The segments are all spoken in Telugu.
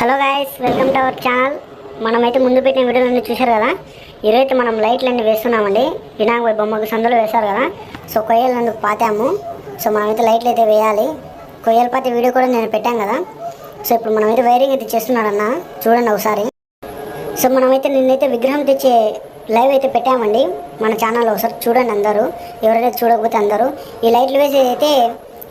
Hello guys welcome to our channel మనమైతే ముందు పెట్టిన వీడియోలన్నీ చూశారు కదా? ఈరోజైతే మనం లైట్లన్నీ వేస్తున్నామండి. వినాయక బొమ్మకు సందులో వేశారు కదా? సో కొయ్యలు నందుకు పాతాము. సో మనమైతే లైట్లు అయితే వేయాలి. కొయ్యలు పాతే వీడియో కూడా నేను పెట్టాను కదా? సో ఇప్పుడు మనమైతే వైరింగ్ అయితే చేస్తున్నాడన్న. చూడండి ఒకసారి. సో మనమైతే నిన్నైతే విగ్రహం తెచ్చే లైవ్ అయితే పెట్టామండి. మన ఛానల్లో ఒకసారి చూడండి అందరూ. ఎవరైతే చూడకపోతే అందరూ. ఈ లైట్లు వేసి అయితే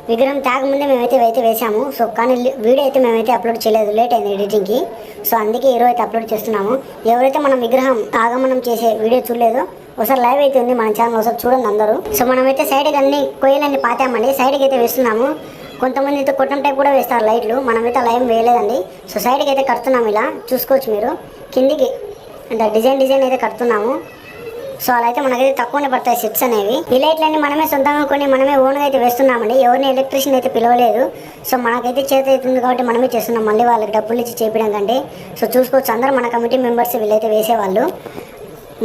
విగ్రహం తాగముందే మేమైతే అయితే వేసాము సో కానీ వీడియో అయితే మేమైతే అప్లోడ్ చేయలేదు. లేట్ అయింది ఎడిటింగ్కి సో అందుకే ఈరోజు అయితే అప్లోడ్ చేస్తున్నాము. ఎవరైతే మనం విగ్రహం ఆగమనం చేసే వీడియో చూడలేదో ఒకసారి లైవ్ అయితే ఉంది మన ఛానల్ ఒకసారి చూడండి అందరూ. సో మనమైతే సైడ్కి అన్ని కొయ్యలన్నీ పాతామండి. సైడ్కి అయితే వేస్తున్నాము. కొంతమంది అయితే కొట్టం టైప్ కూడా వేస్తారు లైట్లు మనమైతే లైవ్ వేయలేదండి. సో సైడ్కి అయితే కడుతున్నాము ఇలా. చూసుకోవచ్చు మీరు. కిందికి అంటే డిజైన్ డిజైన్ అయితే కడుతున్నాము. సో అలా అయితే మనకైతే తక్కువనే పడతాయి సెట్స్ అనేవి. ఈ లైట్లన్నీ మనమే సొంతంగా కొని మనమే ఓన్గా అయితే వేస్తున్నామండి. ఎవరిని ఎలక్ట్రీషియన్ అయితే పిలవలేదు. సో మనకైతే చేతి అవుతుంది కాబట్టి మనమే చేస్తున్నాం. మళ్ళీ వాళ్ళకి డబ్బులు ఇచ్చి చేపించడం కంటే. సో చూసుకోవచ్చు అందరూ మన కమిటీ మెంబర్స్ వీళ్ళైతే వేసేవాళ్ళు.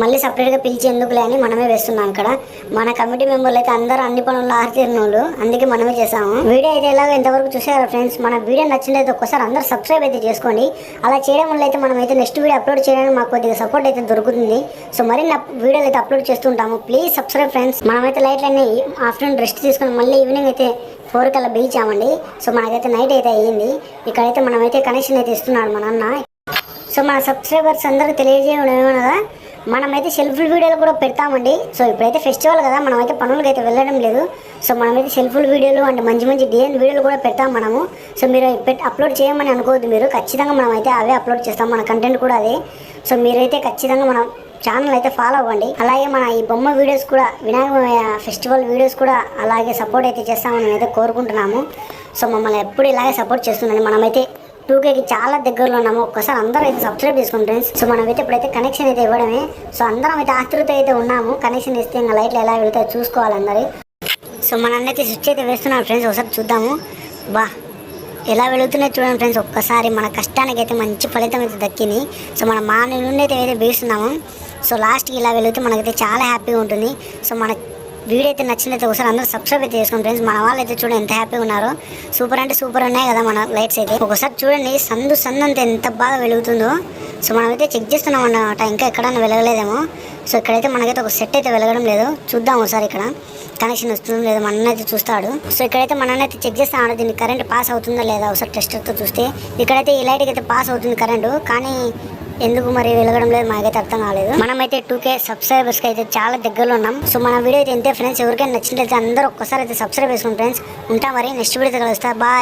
మళ్ళీ సపరేట్గా పిలిచి ఎందుకులే అని మనమే వేస్తున్నాం ఇక్కడ మన కమిటీ మెంబర్లు అయితే అందరూ అన్ని పనుల్లో ఆరితీరిన వాళ్ళు అందుకే మనమే చేసాము వీడియో అయితే ఎలాగో ఇంతవరకు చూసారా ఫ్రెండ్స్? మన వీడియో నచ్చినైతే ఒక్కసారి అందరూ సబ్స్క్రైబ్ అయితే చేసుకోండి. అలా చేయడం వల్ల అయితే మనం అయితే నెక్స్ట్ వీడియో అప్లోడ్ చేయడానికి మాకు కొద్దిగా సపోర్ట్ అయితే దొరుకుతుంది. సో మరిన్ని వీడియోలు అయితే అప్లోడ్ చేస్తుంటాము ప్లీజ్ సబ్స్క్రైబ్ ఫ్రెండ్స్. మనమైతే లైట్లన్నీ ఆఫ్టర్నూన్ రెస్ట్ తీసుకొని మళ్ళీ ఈవినింగ్ అయితే ఫోర్ కల్లా బిగించామండి సో మనకైతే నైట్ అయితే అయ్యింది. ఇక్కడైతే మనమైతే కనెక్షన్ అయితే ఇస్తున్నాడు మా నాన్న. సో మన సబ్స్క్రైబర్స్ అందరూ తెలియజేయడం ఏమనగా మనమైతే సెల్ఫ్ వీడియోలు కూడా పెడతామండి. సో ఇప్పుడైతే ఫెస్టివల్ కదా మనమైతే పనులకు అయితే వెళ్ళడం లేదు. సో మనమైతే సెల్ఫ్ వీడియోలు అంటే మంచి మంచి డిజైన్ వీడియోలు కూడా పెడతాం మనము. సో మీరు పెట్ అప్లోడ్ చేయమని అనుకోవద్దు మీరు. ఖచ్చితంగా మనమైతే అవే అప్లోడ్ చేస్తాం. మన కంటెంట్ కూడా అదే. సో మీరైతే ఖచ్చితంగా మన ఛానల్ అయితే ఫాలో అవ్వండి. అలాగే మన ఈ బొమ్మ వీడియోస్ కూడా వినాయక ఫెస్టివల్ వీడియోస్ కూడా అలాగే సపోర్ట్ అయితే చేస్తామని అయితే కోరుకుంటున్నాము. సో మమ్మల్ని ఎప్పుడు ఇలాగే సపోర్ట్ చేస్తుండండి. మనమైతే టూ కేకి చాలా దగ్గరలో ఉన్నాము. ఒక్కసారి అందరూ అయితే సబ్స్క్రైబ్ చేసుకోండి ఫ్రెండ్స్ సో మనం అయితే ఇప్పుడైతే కనెక్షన్ అయితే ఇవ్వడమే. సో అందరం అయితే ఆతృత అయితే ఉన్నాము. కనెక్షన్ ఇస్తే ఇంకా లైట్లు ఎలా వెళ్తాయో చూసుకోవాలి అందరి సో మన అయితే స్విచ్ అయితే వేస్తున్నాం ఫ్రెండ్స్ ఒకసారి చూద్దాము. బా ఎలా వెళుతున్నాయి చూడండి ఫ్రెండ్స్ ఒక్కసారి మన కష్టానికి అయితే మంచి ఫలితం అయితే దక్కింది. సో మన మార్నింగ్ నుండి అయితే అయితే వేస్తున్నాము సో లాస్ట్కి ఇలా వెళితే మనకైతే చాలా హ్యాపీగా ఉంటుంది. సో మన వీడియో అయితే నచ్చినైతే ఒకసారి అందరూ సబ్స్క్రైబ్ అయితే చేసుకోండి ఫ్రెండ్స్ మన వాళ్ళు అయితే చూడండి ఎంత హ్యాపీగా ఉన్నారో. సూపర్ అంటే సూపర్ ఉన్నాయి కదా మన లైట్స్ అయితే. ఒకసారి చూడండి సందు సందు అంతా ఎంత బాగా వెలుగుతుందో. సో మనమైతే చెక్ చేస్తున్నాం అన్నమాట. ఇంకా ఎక్కడైనా వెలగలేదేమో. సో ఇక్కడైతే మనకైతే ఒక సెట్ అయితే వెలగడం లేదు. చూద్దాం ఒకసారి ఇక్కడ. కనెక్షన్ వస్తుందో లేదో మన అన్న అయితే చూస్తాడు. సో ఇక్కడైతే మన అన్న అయితే చెక్ చేస్తాడు. దీనికి కరెంట్ పాస్ అవుతుందా లేదా? ఒకసారి టెస్టర్తో చూస్తే. ఇక్కడైతే ఈ లైట్కి అయితే పాస్ అవుతుంది కరెంటు కానీ ఎందుకు మరి వెలగడం లేదు? మాకైతే అర్థం కాలేదు. మనమైతే టూ కే సబ్స్క్రైబర్స్కి అయితే చాలా దగ్గరలో ఉన్నాం. సో మన వీడియో అయితే ఎంతే ఫ్రెండ్స్ ఎవరికైనా నచ్చినట్లయితే అందరూ ఒక్కసారి అయితే సబ్స్క్రైబ్ చేసుకోండి ఫ్రెండ్స్ ఉంటాం మరి. నెక్స్ట్ వీడియో కలుస్తా. బాయ్